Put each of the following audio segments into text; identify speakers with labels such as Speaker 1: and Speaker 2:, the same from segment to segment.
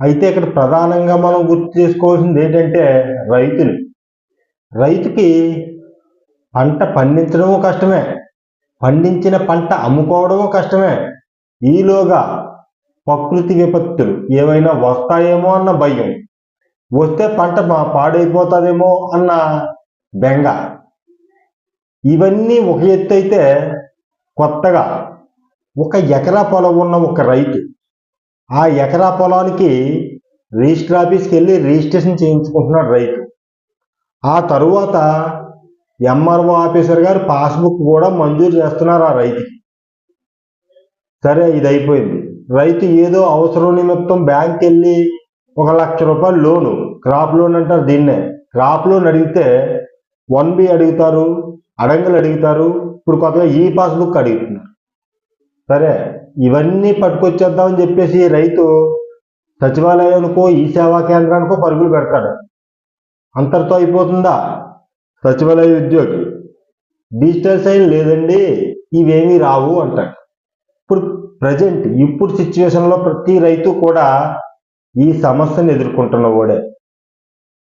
Speaker 1: అయితే ఇక్కడ ప్రధానంగా మనం గుర్తు చేసుకోవాల్సింది ఏంటంటే రైతులు. రైతుకి పంట పండించడము కష్టమే. పండించిన పంట అమ్ముకోవడము కష్టమే. ఈలోగా ప్రకృతి విపత్తులు ఏవైనా వస్తాయేమో అన్న భయం. వస్తే పంట మా పాడైపోతుందేమో అన్న బెంగ. ఇవన్నీ ఒక ఎత్తు అయితే కొత్తగా ఒక ఎకరా పొలం ఉన్న ఒక రైతు ఆ ఎకరా పొలానికి రిజిస్టర్ ఆఫీస్కి వెళ్ళి రిజిస్ట్రేషన్ చేయించుకుంటున్నాడు రైతు. ఆ తరువాత ఎంఆర్ఓ ఆఫీసర్ గారు పాస్బుక్ కూడా మంజూరు చేస్తున్నారు ఆ రైతుకి. సరే ఇది అయిపోయింది రైతు ఏదో అవసరం నిమిత్తం బ్యాంక్ వెళ్ళి ఒక లక్ష రూపాయలు లోను క్రాప్ లోన్ అంటారు దీన్నే. క్రాప్ లోన్ అడిగితే వన్ బి అడుగుతారు అడంగలు అడుగుతారు ఇప్పుడు కొత్తగా ఈ పాస్బుక్ అడుగుతున్నారు. సరే ఇవన్నీ పట్టుకొచ్చేద్దామని చెప్పేసి రైతు సచివాలయానికో ఈ సేవా కేంద్రానికో పరుగులు పెడతాడు. అంతటితో అయిపోతుందా? సచివాలయ ఉద్యోగి డిజిటల్ సైన్ లేదండి ఇవేమీ రావు అంటాడు. ఇప్పుడు ప్రజెంట్ ఇప్పుడు సిచ్యువేషన్లో ప్రతి రైతు కూడా ఈ సమస్యను ఎదుర్కొంటున్న వాడే.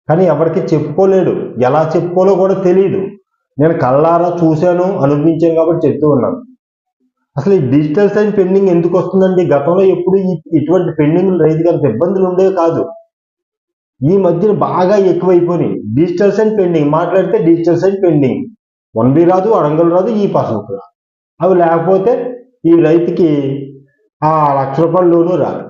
Speaker 1: కానీ ఎవరికి చెప్పుకోలేడు. ఎలా చెప్పుకోలో కూడా తెలియదు నేను కళ్ళారా చూశాను అనుభవించాను కాబట్టి చెప్తూ ఉన్నాను. అసలు ఈ డిజిటల్ సైన్ పెండింగ్ ఎందుకు వస్తుందండి? గతంలో ఎప్పుడు ఈ ఇటువంటి పెండింగ్ రైతుకి అంత ఇబ్బందులు ఉండేవి కాదు. ఈ మధ్యన బాగా ఎక్కువైపోయినాయి. డిజిటల్ సైన్ పెండింగ్ మాట్లాడితే digital sign pending. One B రాదు అడంగులు రాదు ఈ పాస్బుక్ రాదు. అవి లేకపోతే ఈ రైతుకి ఆ లక్ష రూపాయలు లోను రాదు.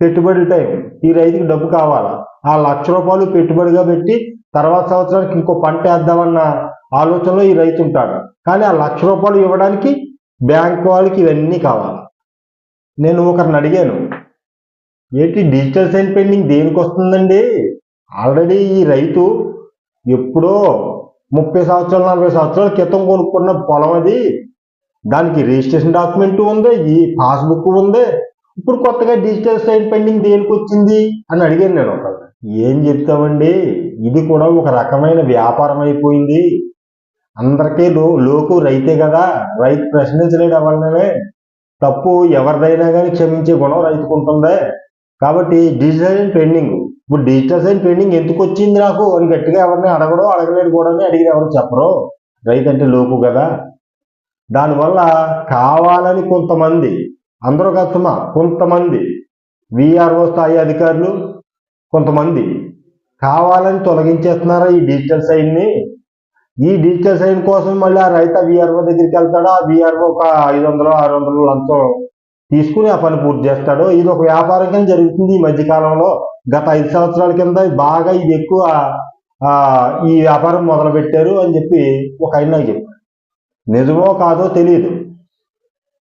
Speaker 1: పెట్టుబడి టైం. ఈ రైతుకి డబ్బు కావాలా? ఆ లక్ష రూపాయలు పెట్టుబడిగా పెట్టి తర్వాత సంవత్సరానికి ఇంకో పంట వేద్దామన్న ఆలోచనలో ఈ రైతు ఉంటాడు. కానీ ఆ లక్ష రూపాయలు ఇవ్వడానికి బ్యాంక్ వాళ్ళకి ఇవన్నీ కావాలి. నేను ఒకరిని అడిగాను ఏంటి డిజిటల్ సైన్ పెండింగ్ దేనికి వస్తుందండి? ఆల్రెడీ ఈ రైతు ఎప్పుడో ముప్పై సంవత్సరాలు నలభై సంవత్సరాల క్రితం కొనుక్కున్న పొలం అది. దానికి రిజిస్ట్రేషన్ డాక్యుమెంట్ ఉంది ఈ పాస్బుక్ ఉంది. ఇప్పుడు కొత్తగా డిజిటల్ సైన్ పెండింగ్ దేనికి వచ్చింది? అని అడిగాను నేను ఒక ఏం చెప్తామండి? ఇది కూడా ఒక రకమైన వ్యాపారం అయిపోయింది. అందరికీ లో లోకు రైతే కదా. రైతు ప్రశ్నించలేడు ఎవరినే తప్పు ఎవరిదైనా కానీ క్షమించే గుణం రైతుకు ఉంటుంది కాబట్టి డిజిటల్ సైన్ పెండింగ్. ఇప్పుడు డిజిటల్ సైన్ పెండింగ్ ఎందుకు వచ్చింది నాకు? అని గట్టిగా ఎవరిని అడగడో అడగలేడు కూడా అని అడిగిన ఎవరు చెప్పరు. రైతు అంటే లోకు కదా. దానివల్ల కావాలని కొంతమంది అందరూ కష్టమా కొంతమంది విఆర్ఓ స్థాయి అధికారులు కొంతమంది కావాలని తొలగించేస్తున్నారా ఈ డిజిటల్ సైన్ని? ఈ డిజిటల్ సైన్ కోసం మళ్ళీ ఆ రైతు విఆర్ఓ దగ్గరికి వెళ్తాడు? ఆ విఆర్ఓ ఒక ఐదు వందలు ఆరు వందలు లంచం తీసుకుని ఆ పని పూర్తి చేస్తాడు. ఇది ఒక వ్యాపారం కింద జరుగుతుంది ఈ మధ్య కాలంలో. గత ఐదు సంవత్సరాల కింద బాగా ఇది ఎక్కువ ఈ వ్యాపారం మొదలు పెట్టారు అని చెప్పి ఒక ఆయన నాకు చెప్పాడు. నిజమో కాదో తెలియదు.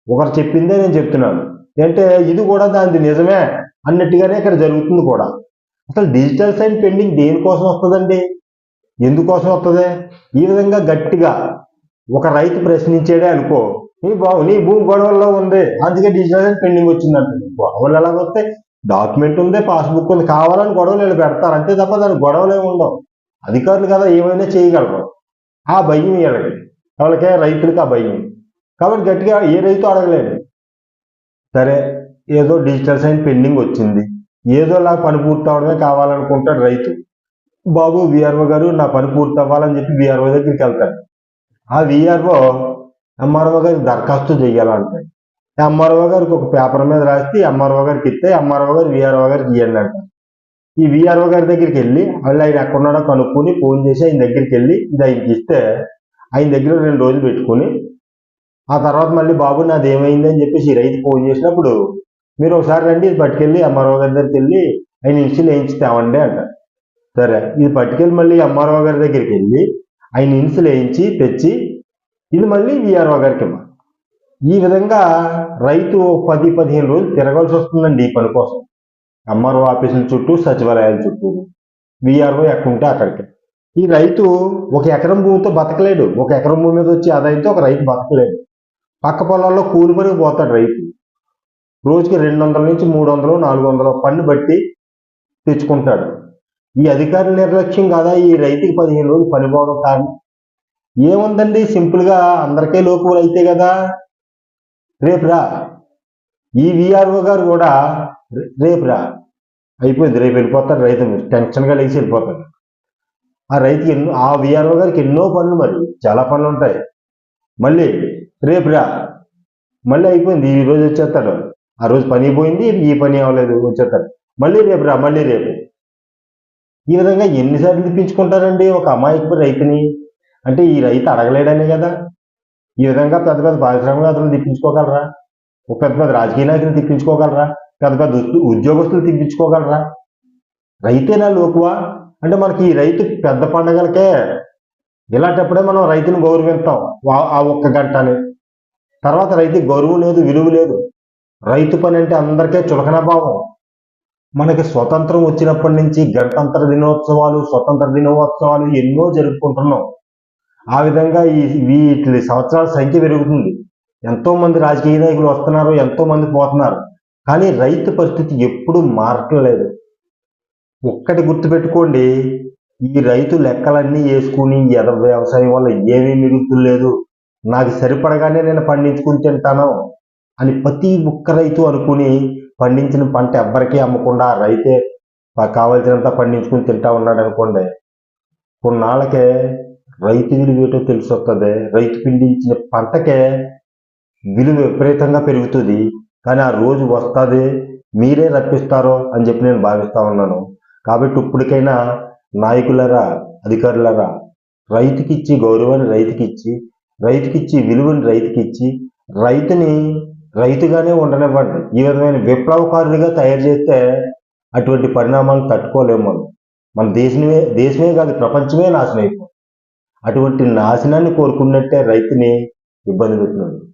Speaker 1: ఒకరు చెప్పిందే నేను చెప్తున్నాను. అంటే ఇది కూడా దానిది నిజమే అన్నట్టుగానే ఇక్కడ జరుగుతుంది కూడా. అసలు డిజిటల్ సైన్ పెండింగ్ దేనికోసం వస్తుందండి? ఎందుకోసం వస్తుంది ఈ విధంగా గట్టిగా ఒక రైతు ప్రశ్నించాడే అనుకో నీ బాబు నీ భూమి గొడవల్లో ఉంది అందుకే డిజిటల్ సైన్ పెండింగ్ వచ్చిందంట. గొడవలు ఎలాగ వస్తే డాక్యుమెంట్ ఉంది పాస్బుక్ ఉంది కావాలని గొడవలు వీళ్ళు పెడతారు అంతే తప్ప దాని గొడవలు ఏమి ఉండవు. అధికారులు కదా ఏమైనా చేయగలరు. ఆ భయం వీళ్ళకి. వాళ్ళకే రైతులకి ఆ భయం. కాబట్టి గట్టిగా ఏ రైతు అడగలేదు. సరే ఏదో డిజిటల్ సైన్ పెండింగ్ వచ్చింది. ఏదోలా పని పూర్తి అవడమే కావాలనుకుంటాడు రైతు. బాబు విఆర్ఓ గారు నా పని పూర్తి అవ్వాలని చెప్పి విఆర్ఓ దగ్గరికి వెళ్తాడు ఆ విఆర్ఓ ఎంఆర్ఓ గారికి దరఖాస్తు చేయాలంటాడు ఎంఆర్ఓ గారికి ఒక పేపర్ మీద రాసి ఎంఆర్ఓ గారికి ఇస్తే ఎంఆర్ఓ గారు విఆర్ఓ గారికి ఇవ్వండి అంటారు ఈ విఆర్ఓ గారి దగ్గరికి వెళ్ళి వాళ్ళు ఆయన ఎక్కడున్నాడో కనుక్కొని ఫోన్ చేసి ఆయన దగ్గరికి వెళ్ళి ఇది ఆయనకి ఇస్తే ఆయన దగ్గర రెండు రోజులు పెట్టుకుని ఆ తర్వాత మళ్ళీ బాబు నాది ఏమైంది అని చెప్పేసి ఈ రైతు ఫోన్ చేసినప్పుడు మీరు ఒకసారి రండి ఇది పట్టుకెళ్ళి ఎంఆర్ఓ గారి దగ్గరికి వెళ్ళి ఆయన ఇన్సులు వేయించి తేవండి అంటారు సరే ఇది పట్టుకెళ్ళి మళ్ళీ ఎంఆర్ఓ గారి దగ్గరికి వెళ్ళి ఆయన ఇన్సులు వేయించి తెచ్చి ఇది మళ్ళీ విఆర్ఓ గారికి ఇవ్వాలి. ఈ విధంగా రైతు పది పదిహేను రోజులు తిరగాల్సి వస్తుందండి ఈ పని కోసం. ఎంఆర్ఓ ఆఫీసుల చుట్టూ సచివాలయాల చుట్టూ విఆర్ఓ ఎక్కడుంటే అక్కడికి. ఈ రైతు ఒక ఎకరం భూమితో బతకలేడు. ఒక ఎకరం భూమి మీద వచ్చి ఆదాయంతో ఒక రైతు బతకలేడు. పక్క పొలాల్లో కూలిపడికి పోతాడు రైతు. రోజుకి రెండు వందల నుంచి మూడు వందలు నాలుగు వందలు పన్ను బట్టి తెచ్చుకుంటాడు. ఈ అధికారుల నిర్లక్ష్యం కాదా? ఈ రైతుకి పదిహేను రోజులు పనిపోవడం కారణం? ఏముందండి? సింపుల్గా అందరికీ లోకులు అయితే కదా? రేపు రా. ఈ విఆర్ఓ గారు కూడా రేపు రా. అయిపోయింది. రేపు వెళ్ళిపోతారు రైతు టెన్షన్గా లేచి వెళ్ళిపోతారు. ఆ రైతుకి ఎన్నో ఆ విఆర్ఓ గారికి ఎన్నో పనులు మరి. చాలా పనులు ఉంటాయి. మళ్ళీ రేపు రా. మళ్ళీ అయిపోయింది. ఈ రోజు వచ్చేస్తాడు. ఆ రోజు పని పోయింది. ఈ పని అవ్వలేదు. వచ్చేస్తాడు. మళ్ళీ రేపు రా. మళ్ళీ రేపు. ఈ విధంగా ఎన్నిసార్లు తిప్పించుకుంటారండి ఒక అమాయకు రైతుని? అంటే ఈ రైతు అడగలేడనే కదా. ఈ విధంగా పెద్ద పెద్ద పారిశ్రామికవేత్తలు తిప్పించుకోగలరా? ఒక పెద్ద పెద్ద రాజకీయ నాయకులు తిప్పించుకోగలరా? పెద్ద పెద్ద ఉద్యోగస్తులు తిప్పించుకోగలరా? రైతేనా లోకువా? అంటే మనకి ఈ రైతు పెద్ద పండగలకే ఇలాంటప్పుడే మనం రైతుని గౌరవిస్తాం వా- ఆ ఒక్క గంటని. తర్వాత రైతు గౌరవం లేదు విలువ లేదు. రైతు పని అంటే అందరికీ చులకన భావం. మనకి స్వతంత్రం వచ్చినప్పటి నుంచి గణతంత్ర దినోత్సవాలు స్వతంత్ర దినోత్సవాలు ఎన్నో జరుపుకుంటున్నాం. ఆ విధంగా ఈ వీటి సంవత్సరాల సంఖ్య పెరుగుతుంది. ఎంతో మంది రాజకీయ నాయకులు వస్తున్నారు ఎంతో మంది పోతున్నారు. కానీ రైతు పరిస్థితి ఎప్పుడూ మారట్లేదు. ఒక్కటి గుర్తుపెట్టుకోండి ఈ రైతు లెక్కలన్నీ వేసుకుని ఎద వ్యవసాయం వల్ల ఏమీ మిగులుతులేదు నాకు సరిపడగానే నేను పండించుకుని తింటాను అని ప్రతి ఒక్క రైతు అనుకుని పండించిన పంట ఎవ్వరికీ అమ్మకుండా రైతే కావలసినంత పండించుకుని తింటా ఉన్నాడు అనుకోండి కొన్నాళ్ళకే రైతు విలువ ఏటో తెలిసి వస్తుంది రైతు పండించిన పంటకే విలువ విపరీతంగా పెరుగుతుంది కానీ ఆ రోజు వస్తుంది మీరే రప్పిస్తారో అని చెప్పి నేను భావిస్తా ఉన్నాను. కాబట్టి ఇప్పటికైనా నాయకులరా అధికారులరా రైతుకిచ్చి గౌరవాన్ని రైతుకిచ్చి రైతుకిచ్చి విలువని రైతుకిచ్చి రైతుని రైతుగానే ఉండనివ్వండి. ఈ విధమైన విప్లవకారుడిగా తయారు చేస్తే అటువంటి పరిణామాలు తట్టుకోలేము మనం. మన దేశమే దేశమే కాదు ప్రపంచమే నాశనం అయిపోతుంది. అటువంటి నాశనాన్ని కోరుకున్నట్టే రైతుని ఇబ్బంది పెట్టినాడు